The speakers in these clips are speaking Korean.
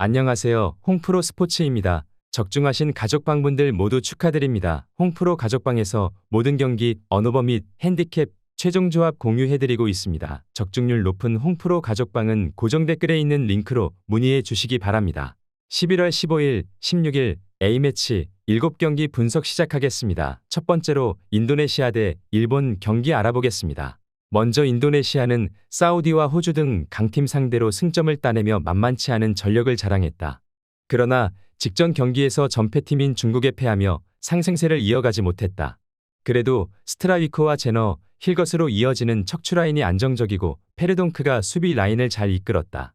안녕하세요. 홍프로 스포츠입니다. 적중하신 가족방분들 모두 축하드립니다. 홍프로 가족방에서 모든 경기, 언어버 및 핸디캡, 최종 조합 공유해드리고 있습니다. 적중률 높은 홍프로 가족방은 고정 댓글에 있는 링크로 문의해 주시기 바랍니다. 11월 15일, 16일 A매치 7경기 분석 시작하겠습니다. 첫 번째로 인도네시아 대 일본 경기 알아보겠습니다. 먼저 인도네시아는 사우디와 호주 등 강팀 상대로 승점을 따내며 만만치 않은 전력을 자랑했다. 그러나 직전 경기에서 전패팀인 중국에 패하며 상승세를 이어가지 못했다. 그래도 스트라이커와 제너, 힐것으로 이어지는 척추 라인이 안정적이고 페르동크가 수비 라인을 잘 이끌었다.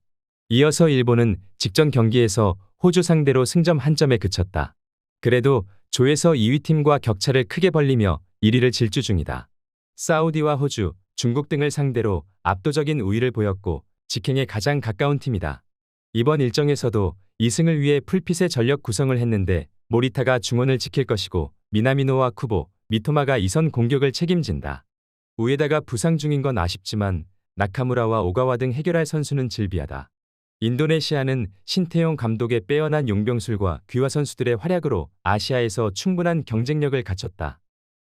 이어서 일본은 직전 경기에서 호주 상대로 승점 한 점에 그쳤다. 그래도 조에서 2위 팀과 격차를 크게 벌리며 1위를 질주 중이다. 사우디와 호주, 중국 등을 상대로 압도적인 우위를 보였고 직행에 가장 가까운 팀이다. 이번 일정에서도 2승을 위해 풀핏의 전력 구성을 했는데 모리타가 중원을 지킬 것이고 미나미노와 쿠보, 미토마가 이선 공격을 책임진다. 우에다가 부상 중인 건 아쉽지만 나카무라와 오가와 등 해결할 선수는 질비하다. 인도네시아는 신태용 감독의 빼어난 용병술과 귀화 선수들의 활약으로 아시아에서 충분한 경쟁력을 갖췄다.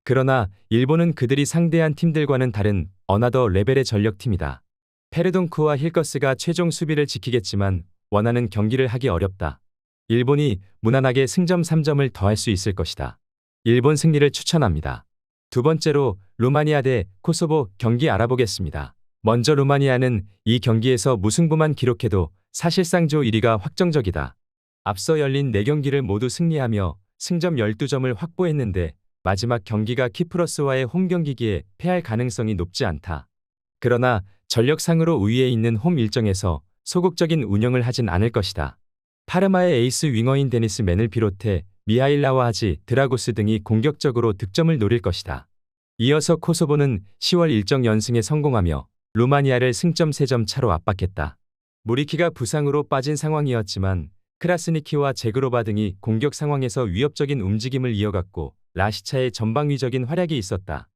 그러나 일본은 그들이 상대한 팀들과는 다른 어나더 레벨의 전력팀이다. 페르동크와 힐거스가 최종 수비를 지키겠지만 원하는 경기를 하기 어렵다. 일본이 무난하게 승점 3점을 더할 수 있을 것이다. 일본 승리를 추천합니다. 두 번째로 루마니아 대 코소보 경기 알아보겠습니다. 먼저 루마니아는 이 경기에서 무승부만 기록해도 사실상 조 1위가 확정적이다. 앞서 열린 4경기를 모두 승리하며 승점 12점을 확보했는데 마지막 경기가 키프러스와의 홈 경기기에 패할 가능성이 높지 않다. 그러나 전력상으로 우위에 있는 홈 일정에서 소극적인 운영을 하진 않을 것이다. 파르마의 에이스 윙어인 데니스 맨을 비롯해 미하일라와 하지, 드라고스 등이 공격적으로 득점을 노릴 것이다. 이어서 코소보는 10월 일정 연승에 성공하며 루마니아를 승점 3점 차로 압박했다. 무리키가 부상으로 빠진 상황이었지만 크라스니키와 제그로바 등이 공격 상황에서 위협적인 움직임을 이어갔고 라시차의 전방위적인 활약이 있었다.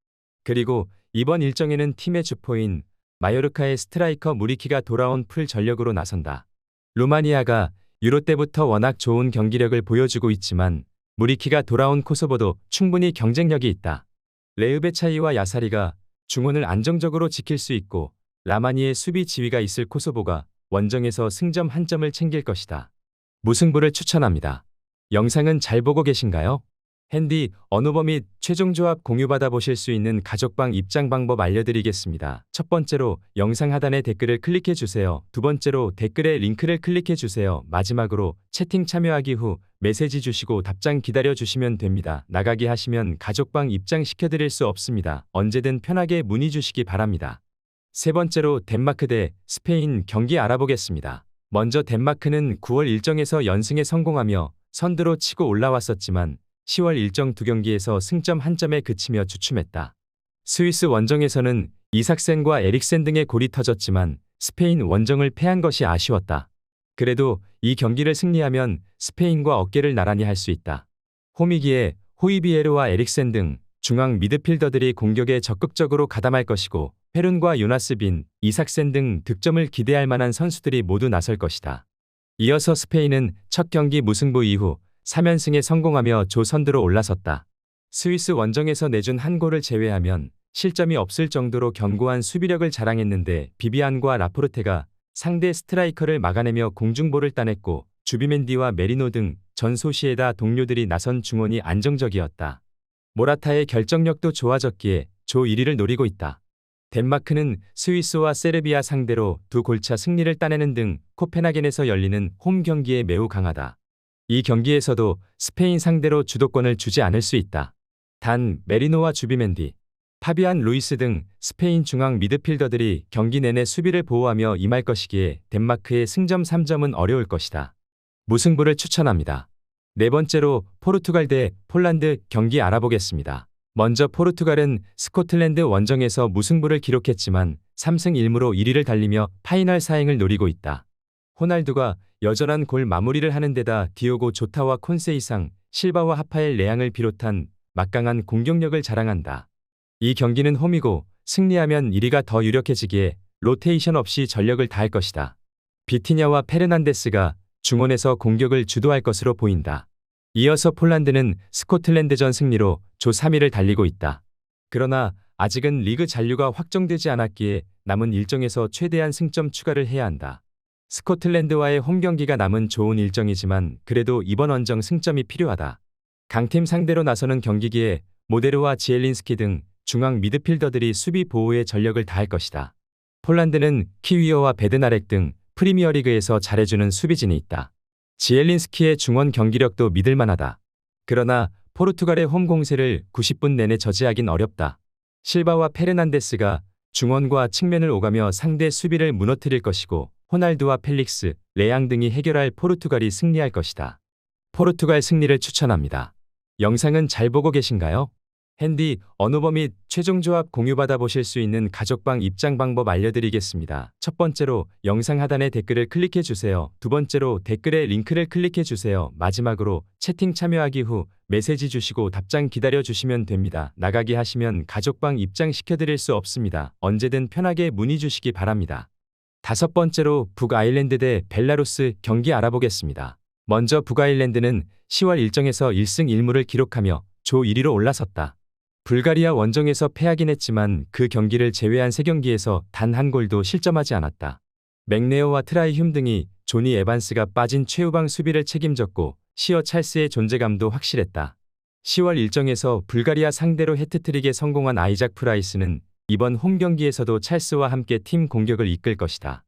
그리고 이번 일정에는 팀의 주포인 마요르카의 스트라이커 무리키가 돌아온 풀 전력으로 나선다. 루마니아가 유로 때부터 워낙 좋은 경기력을 보여주고 있지만 무리키가 돌아온 코소보도 충분히 경쟁력이 있다. 레으베차이와 야사리가 중원을 안정적으로 지킬 수 있고 라마니의 수비 지위가 있을 코소보가 원정에서 승점 한 점을 챙길 것이다. 무승부를 추천합니다. 영상은 잘 보고 계신가요? 핸디, 언어버 및 최종 조합 공유받아 보실 수 있는 가족방 입장 방법 알려드리겠습니다. 첫 번째로 영상 하단에 댓글을 클릭해 주세요. 두 번째로 댓글에 링크를 클릭해 주세요. 마지막으로 채팅 참여하기 후 메시지 주시고 답장 기다려 주시면 됩니다. 나가기 하시면 가족방 입장 시켜드릴 수 없습니다. 언제든 편하게 문의 주시기 바랍니다. 세 번째로 덴마크 대 스페인 경기 알아보겠습니다. 먼저 덴마크는 9월 일정에서 연승에 성공하며 선두로 치고 올라왔었지만 10월 일정 두 경기에서 승점 한 점에 그치며 주춤했다. 스위스 원정에서는 이삭센과 에릭센 등의 골이 터졌지만 스페인 원정을 패한 것이 아쉬웠다. 그래도 이 경기를 승리하면 스페인과 어깨를 나란히 할 수 있다. 홈이기에 호이비에르와 에릭센 등 중앙 미드필더들이 공격에 적극적으로 가담할 것이고 페룬과 요나스 빈, 이삭센 등 득점을 기대할 만한 선수들이 모두 나설 것이다. 이어서 스페인은 첫 경기 무승부 이후 3연승에 성공하며 조선두로 올라섰다. 스위스 원정에서 내준 한 골을 제외하면 실점이 없을 정도로 견고한 수비력을 자랑했는데 비비안과 라포르테가 상대 스트라이커를 막아내며 공중볼을 따냈고 주비멘디와 메리노 등 전소시에다 동료들이 나선 중원이 안정적이었다. 모라타의 결정력도 좋아졌기에 조 1위를 노리고 있다. 덴마크는 스위스와 세르비아 상대로 두 골차 승리를 따내는 등 코펜하겐에서 열리는 홈 경기에 매우 강하다. 이 경기에서도 스페인 상대로 주도권을 주지 않을 수 있다. 단 메리노와 주비멘디, 파비안 루이스 등 스페인 중앙 미드필더들이 경기 내내 수비를 보호하며 임할 것이기에 덴마크의 승점 3점은 어려울 것이다. 무승부를 추천합니다. 네 번째로 포르투갈 대 폴란드 경기 알아보겠습니다. 먼저 포르투갈은 스코틀랜드 원정에서 무승부를 기록했지만 3승 1무로 1위를 달리며 파이널 사행을 노리고 있다. 호날두가 여전한 골 마무리를 하는 데다 디오고 조타와 콘세 이상, 실바와 하파엘 레앙을 비롯한 막강한 공격력을 자랑한다. 이 경기는 홈이고 승리하면 1위가 더 유력해지기에 로테이션 없이 전력을 다할 것이다. 비티냐와 페르난데스가 중원에서 공격을 주도할 것으로 보인다. 이어서 폴란드는 스코틀랜드전 승리로 조 3위를 달리고 있다. 그러나 아직은 리그 잔류가 확정되지 않았기에 남은 일정에서 최대한 승점 추가를 해야 한다. 스코틀랜드와의 홈 경기가 남은 좋은 일정이지만 그래도 이번 원정 승점이 필요하다. 강팀 상대로 나서는 경기기에 모데르와 지엘린스키 등 중앙 미드필더들이 수비 보호에 전력을 다할 것이다. 폴란드는 키위어와 베드나렉 등 프리미어리그에서 잘해주는 수비진이 있다. 지엘린스키의 중원 경기력도 믿을만하다. 그러나 포르투갈의 홈 공세를 90분 내내 저지하긴 어렵다. 실바와 페르난데스가 중원과 측면을 오가며 상대 수비를 무너뜨릴 것이고 호날두와 펠릭스, 레앙 등이 해결할 포르투갈이 승리할 것이다. 포르투갈 승리를 추천합니다. 영상은 잘 보고 계신가요? 핸디, 언어버 및 최종 조합 공유받아 보실 수 있는 가족방 입장 방법 알려드리겠습니다. 첫 번째로 영상 하단에 댓글을 클릭해 주세요. 두 번째로 댓글에 링크를 클릭해 주세요. 마지막으로 채팅 참여하기 후 메시지 주시고 답장 기다려 주시면 됩니다. 나가기 하시면 가족방 입장 시켜 드릴 수 없습니다. 언제든 편하게 문의 주시기 바랍니다. 다섯 번째로 북아일랜드 대 벨라루스 경기 알아보겠습니다. 먼저 북아일랜드는 10월 일정에서 1승 1무를 기록하며 조 1위로 올라섰다. 불가리아 원정에서 패하긴 했지만 그 경기를 제외한 3경기에서 단 한 골도 실점하지 않았다. 맥네어와 트라이흉 등이 조니 에반스가 빠진 최후방 수비를 책임졌고 시어 찰스의 존재감도 확실했다. 10월 일정에서 불가리아 상대로 해트트릭에 성공한 아이작 프라이스는 이번 홈 경기에서도 찰스와 함께 팀 공격을 이끌 것이다.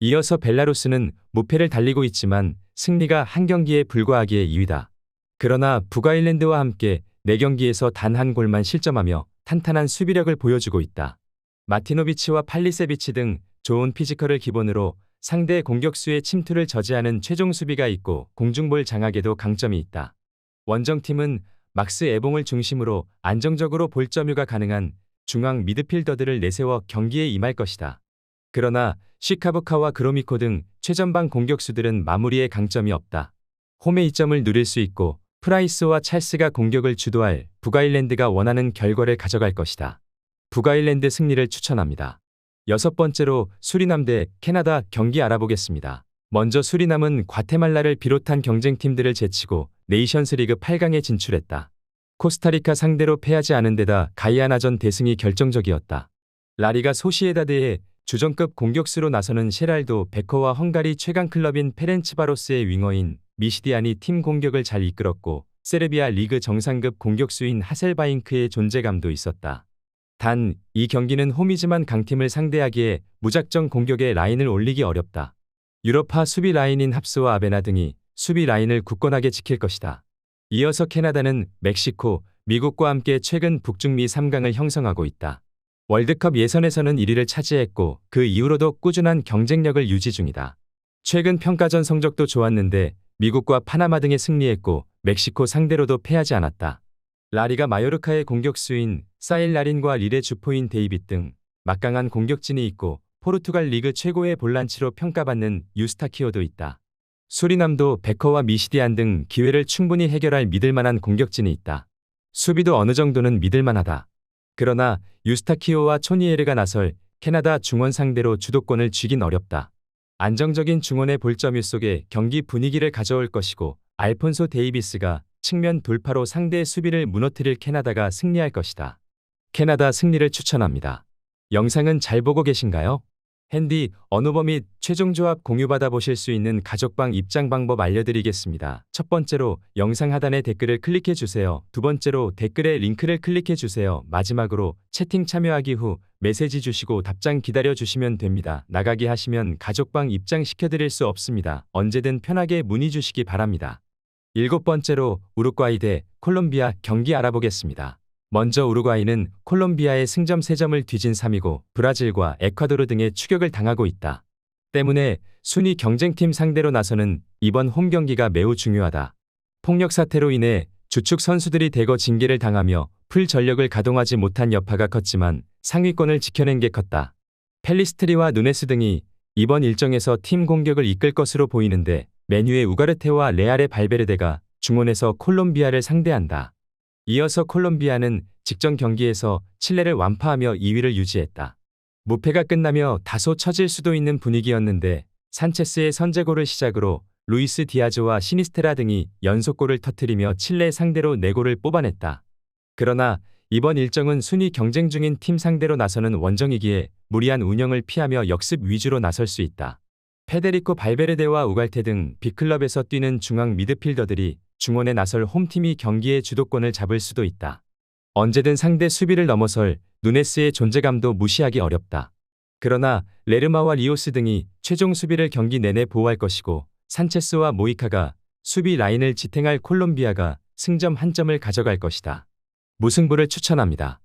이어서 벨라루스는 무패를 달리고 있지만 승리가 한 경기에 불과하기에 2위다. 그러나 북아일랜드와 함께 4경기에서 단 한 골만 실점하며 탄탄한 수비력을 보여주고 있다. 마티노비치와 팔리세비치 등 좋은 피지컬을 기본으로 상대 공격수의 침투를 저지하는 최종 수비가 있고 공중볼 장악에도 강점이 있다. 원정팀은 막스 에봉을 중심으로 안정적으로 볼 점유가 가능한 중앙 미드필더들을 내세워 경기에 임할 것이다. 그러나 시카부카와 그로미코 등 최전방 공격수들은 마무리에 강점이 없다. 홈의 이점을 누릴 수 있고 프라이스와 찰스가 공격을 주도할 북아일랜드가 원하는 결과를 가져갈 것이다. 북아일랜드 승리를 추천합니다. 여섯 번째로 수리남 대 캐나다 경기 알아보겠습니다. 먼저 수리남은 과테말라를 비롯한 경쟁팀들을 제치고 네이션스 리그 8강에 진출했다. 코스타리카 상대로 패하지 않은 데다 가이아나전 대승이 결정적이었다. 라리가 소시에다드의 주전급 공격수로 나서는 셰랄도 베커와 헝가리 최강 클럽인 페렌츠바로스의 윙어인 미시디안이 팀 공격을 잘 이끌었고 세르비아 리그 정상급 공격수인 하셀바잉크의 존재감도 있었다. 단, 이 경기는 홈이지만 강팀을 상대하기에 무작정 공격에 라인을 올리기 어렵다. 유럽파 수비 라인인 합스와 아베나 등이 수비 라인을 굳건하게 지킬 것이다. 이어서 캐나다는 멕시코, 미국과 함께 최근 북중미 3강을 형성하고 있다. 월드컵 예선에서는 1위를 차지했고 그 이후로도 꾸준한 경쟁력을 유지 중이다. 최근 평가전 성적도 좋았는데 미국과 파나마 등에 승리했고 멕시코 상대로도 패하지 않았다. 라리가 마요르카의 공격수인 사일 라린과 릴의 주포인 데이빗 등 막강한 공격진이 있고 포르투갈 리그 최고의 볼란치로 평가받는 유스타키오도 있다. 수리남도 베커와 미시디안 등 기회를 충분히 해결할 믿을 만한 공격진이 있다. 수비도 어느 정도는 믿을 만하다. 그러나 유스타키오와 초니에르가 나설 캐나다 중원 상대로 주도권을 쥐긴 어렵다. 안정적인 중원의 볼점유 속에 경기 분위기를 가져올 것이고 알폰소 데이비스가 측면 돌파로 상대의 수비를 무너뜨릴 캐나다가 승리할 것이다. 캐나다 승리를 추천합니다. 영상은 잘 보고 계신가요? 핸디, 언어버 및 최종 조합 공유받아 보실 수 있는 가족방 입장 방법 알려드리겠습니다. 첫 번째로 영상 하단에 댓글을 클릭해 주세요. 두 번째로 댓글에 링크를 클릭해 주세요. 마지막으로 채팅 참여하기 후 메시지 주시고 답장 기다려 주시면 됩니다. 나가기 하시면 가족방 입장 시켜드릴 수 없습니다. 언제든 편하게 문의 주시기 바랍니다. 일곱 번째로 우루과이 대 콜롬비아 경기 알아보겠습니다. 먼저 우루과이는 콜롬비아의 승점 3점을 뒤진 3위고 브라질과 에콰도르 등의 추격을 당하고 있다. 때문에 순위 경쟁팀 상대로 나서는 이번 홈 경기가 매우 중요하다. 폭력 사태로 인해 주축 선수들이 대거 징계를 당하며 풀 전력을 가동하지 못한 여파가 컸지만 상위권을 지켜낸 게 컸다. 펠리스트리와 누네스 등이 이번 일정에서 팀 공격을 이끌 것으로 보이는데 메뉴의 우가르테와 레알의 발베르데가 중원에서 콜롬비아를 상대한다. 이어서 콜롬비아는 직전 경기에서 칠레를 완파하며 2위를 유지했다. 무패가 끝나며 다소 처질 수도 있는 분위기였는데 산체스의 선제골을 시작으로 루이스 디아즈와 시니스테라 등이 연속골을 터뜨리며 칠레 상대로 4골을 뽑아냈다. 그러나 이번 일정은 순위 경쟁 중인 팀 상대로 나서는 원정이기에 무리한 운영을 피하며 역습 위주로 나설 수 있다. 페데리코 발베르데와 우갈테 등 빅클럽에서 뛰는 중앙 미드필더들이 중원에 나설 홈팀이 경기의 주도권을 잡을 수도 있다. 언제든 상대 수비를 넘어설 누네스의 존재감도 무시하기 어렵다. 그러나 레르마와 리오스 등이 최종 수비를 경기 내내 보호할 것이고 산체스와 모이카가 수비 라인을 지탱할 콜롬비아가 승점 한 점을 가져갈 것이다. 무승부를 추천합니다.